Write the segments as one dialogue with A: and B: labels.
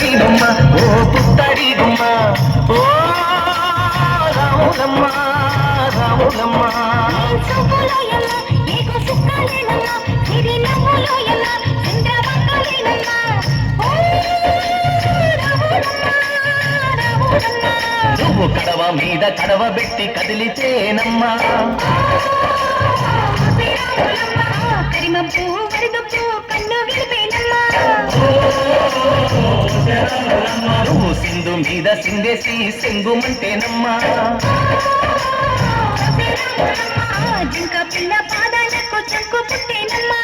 A: నీడమ్మ ఓ పుత్తడి గుమ్మ ఓ రాములమ్మ రాములమ్మ
B: ఓ రాములమ్మ రాములమ్మ
A: నువ్వు కడవ మీద కడవ పెట్టి కదిలితేనమ్మా. కరిమ పువ్వు మీద సిందేసి సెంగుమంటేనమ్మా.
B: జింక పిల్ల పాదాలకు చంకు పుట్టేనమ్మా.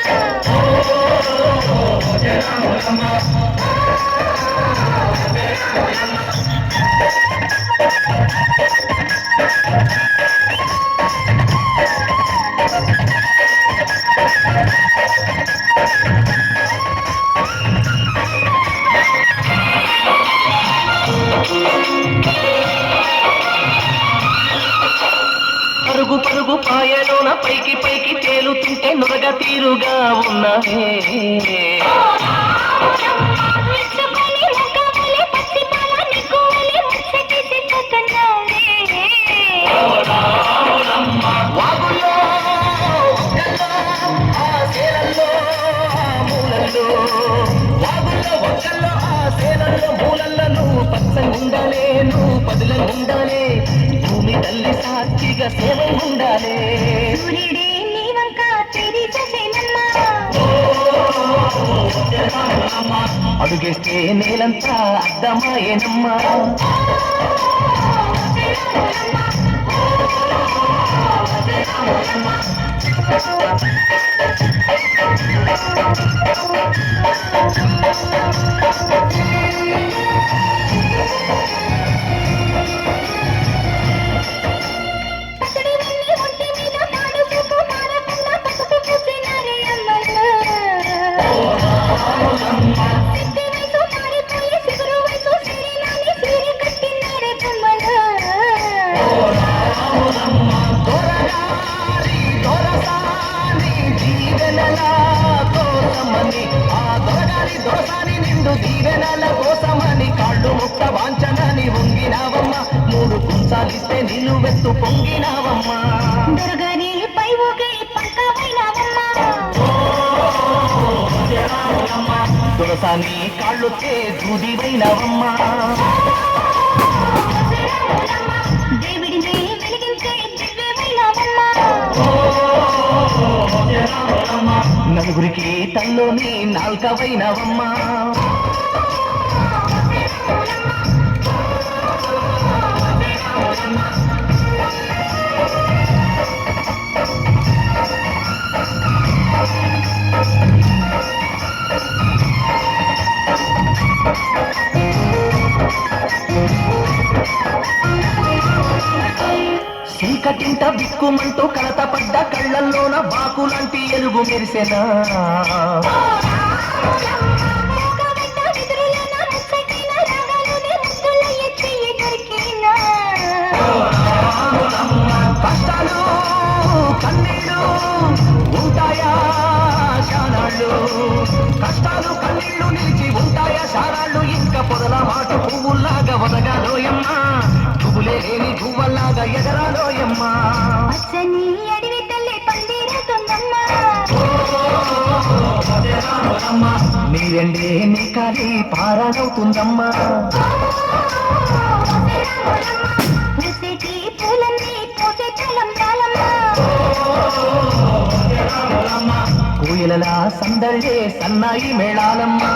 A: పరుగు పరుగు పాయలోన పైకి పైకి తేలుతుంటే నురగ తీరుగా ఉన్నావే పచ్చగుండాలే నువ్వు పదులంగుండాలే భూమి తల్లి సాక్షిగా
B: తిరిగి చూసేనమ్మా
A: అడుగేస్తే నేలంతా అద్దమాయేనమ్మా
B: పసడి
A: పొంగినావమ్మా. దొరసాని కాళ్ళొచ్చే దూదివైనవమ్మా నలుగురికి తల్లోని నాల్కవైనవమ్మా. చీకటింట బిక్కుమంటూ కలత పడ్డ కళ్ళల్లోన బాకులాంటి ఎలుగు మెరిసెనా? కష్టాలు కన్నీళ్ళు ఉంటాయా శానాళ్ళు కష్టాలు కన్నీళ్ళు నిలిచి ఉంటాయా శానాళ్ళు ఇంకా పొదల మాట పువ్వుల్లాగా వదగాలోయమ్మా. పువ్వులే లేని పువ్వల్లాగా పందిరమ్మా
B: పచ్చని అడవి తల్లి పందిరుతుందమ్మా
A: నీరండి నీ కాలి
B: పారాడవుతుందమ్మా
A: కోయిలలా సందళ్ళే సన్నాయి మేళాలమ్మా.